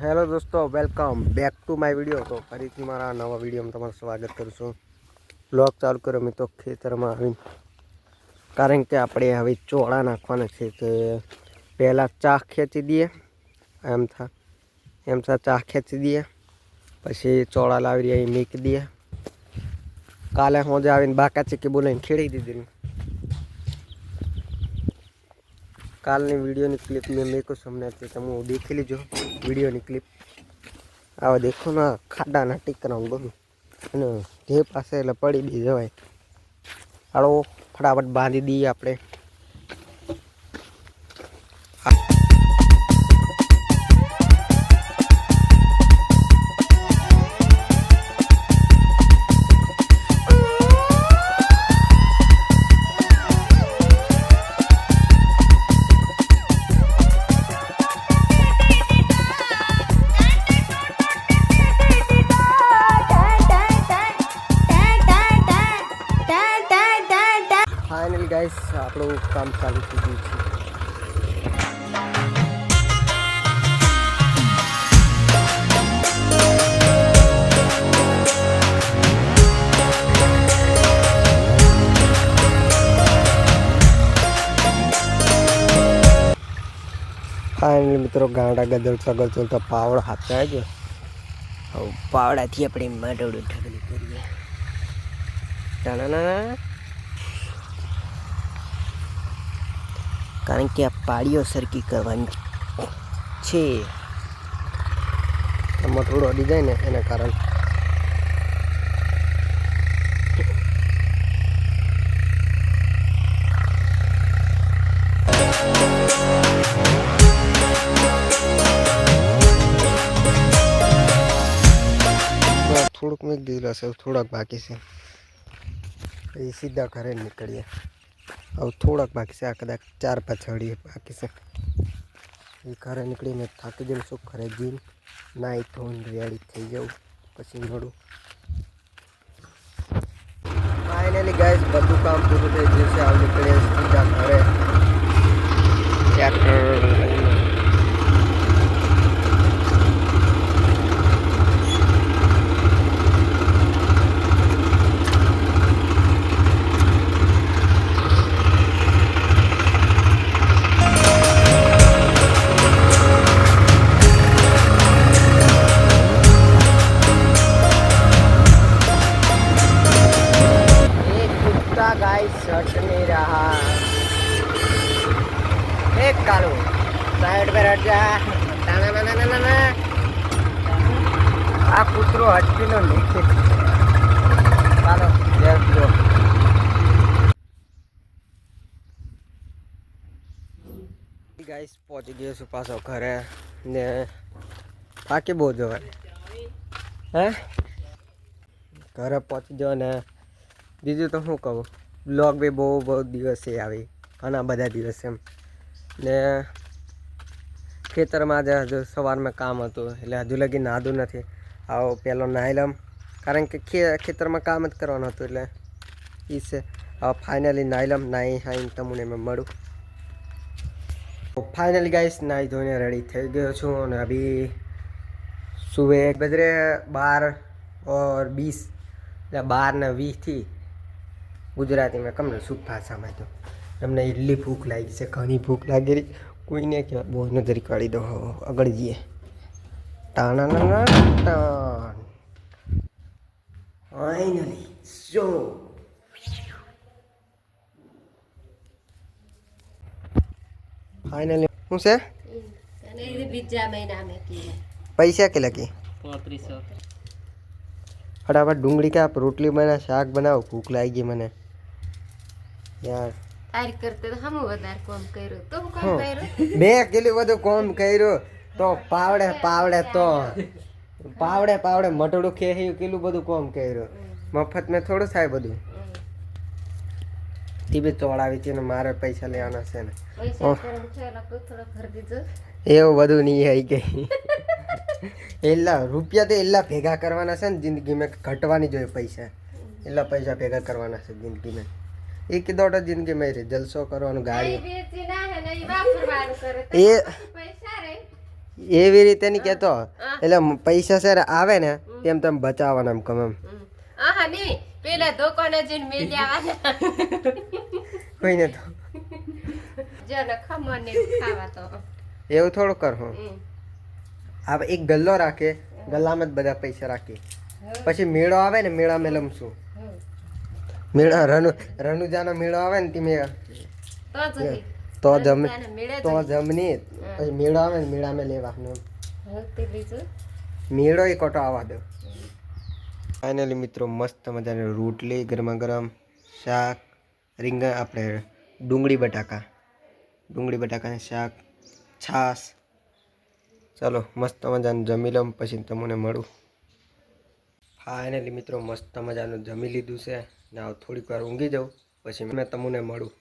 Hello દોસ્તો, welcome back to my video. તો ફરીથી મારા નવા વિડીયોમાં તમારું સ્વાગત કરું છું. બ્લોગ ચાલુ કર્યો મેં તો ખેતરમાં આવીને. કારણ કે આપણે હવે ચોળા નાખવાના છે કે પહેલાં ચા ખેંચી દઈએ. એમ થા એમ થા ચા ખેંચી દઈએ. પછી ચોળા લાવી અહીં મીકી દઈએ. કાલે હોજે આવીને બાકા ચીકી બોલાવીને ખેડી દીધી કાલની વિડીયોની ક્લિપ મેં મેં કહું તમને તે તમે દેખી લીજો. વિડીયોની ક્લિપ આવા દેખો ના ખાડાના ટીકરા બધું. અને જે પાસે એટલે પડી બી જવાય. હાલો, ફટાફટ બાંધી દઈએ આપણે. ફાઇનલી ગાઈસ આપણું કામ ચાલુ થઈ ગયું છે. ફાઇનલી મિત્રો, ગાંડા ગદલ સગલ પાવડા હાથે આવ્યો હવે પાવડાથી આપણે માટોડું ઢગલી કરીએ. ટાણાના કારણ કે આ પાળીઓ સરખી કરવાની છે. મટોડો અડી જાય ને એના કારણે. થોડુંક મેં દીધું હશે થોડાક બાકી છે. એ સીધા ઘરે નીકળીએ. હવે થોડાક બાકી છે. આ કદાચ ચાર પાંચ હળી બાકી છે. એ ઘરે નીકળીને થાકી જઈને શું ઘરે જઈને નાહી ધોઈને રેડી થઈ જવું પછી મળું. ફાઇનલી ગાઈસ બધું કામ પૂરું થઈ ગયું છે. હવે નીકળીએ સીધા ઘરે. જા. આ કૂતરો હટકીનો નહીં ચાલો, જય ગાઈસ પહોંચી ગયો છું પાછો ઘરે ને થાકી બહુ જવાય. હે? ઘરે પહોંચી ગયો ને બીજું તો શું કહું? બ્લોગ બી બહુ બહુ દિવસે આવી. ઘણા બધા દિવસ એમ. ને ખેતરમાં જ હજુ સવારમાં કામ હતું, એટલે હજુ લગી નાહતું નથી. આવો પહેલો નાહી લમ કારણ કે ખે, ખેતરમાં કામ જ કરવાનું હતું, એટલે એ છે. હવે ફાઇનલી નાહી લમ નાહી હાઈને તમને મેં મળું. ફાઇનલી ગાઈસ નાહી ધોઈને રેડી થઈ ગયો છું, અને અભી સુવે બજરે બાર ઓર બીસ એટલે બાર ને વીસથી ગુજરાતીમાં કમને શુદ્ધ ભાષામાં તો. તમને એટલી ભૂખ લાગી છે, ઘણી ભૂખ લાગી રહી. કોઈને કહેવાય બહુ, નજરી કાઢી દો આગળ જઈએ. ટાણા ફાઇનલી સો ફાઇનલી શું છે? પૈસા પૈસા કે? ફટાફટ ડુંગળી કાપ, રોટલી બના શાક બનાવ, ભૂખ લાગી ગઈ મને. યાર. તારી કરતે તો હમ વધારે કોમ કર્યું. તો હું કોમ કર્યું? બે કિલો બધું કોમ કર્યું તો પાવડે પાવડે તો. પાવડે પાવડે મટડું ખેહ્યું કેટલું બધું કોમ કર્યું. મફત મેં થોડું થાય બધું. તી બી ચોળાવી છે ને મારે પૈસા લેવાના છે ને. એવું બધું નહીં આવી ગઈ. એટલા રૂપિયા તો એટલા ભેગા કરવાના છે ને જિંદગીમાં મેં ઘટવાની જોઈએ પૈસા. એટલા પૈસા ભેગા કરવાના છે જિંદગીમાં. એ કીધો તો જિંદગીમાં એ રે જલસો કરવાનું ગાડી. એ એવી રીતે નહીં કહેતો. એટલે પૈસા સર આવે ને તેમ તેમ બચાવવાના એમ કમ એમ. હમ. આહા નહીં પેલા દુકાને જઈને મેલી આવવાના કોઈને તો. એવું થોડું કર હું. એક ગલ્લો રાખે ગલ્લામાં જ બધા પૈસા રાખી. પછી મેળો આવે ને મેળામાં લમશું. હમ. મેળા રનુ રનુજાનો મેળો આવે ને તમે તો તો જમ તો જમની પછી મેળો આવે ને મેળામાં લેવાનું લેવાનો મેળો એ કોટો આવવા દો. ફાઇનલી મિત્રો મસ્ત મજાની રોટલી ગરમા ગરમ શાક રીંગણ આપણે ડુંગળી બટાકા. ડુંગળી બટાકાને શાક છાશ. ચાલો મસ્ત મજાનું જમી લઉં પછી તમને મળું. ફાઇનલી મિત્રો મસ્ત મજાનું જમી લીધું છે. ને થોડીક વાર ઊંઘી જાઉં, પછી મેં તમને મળું.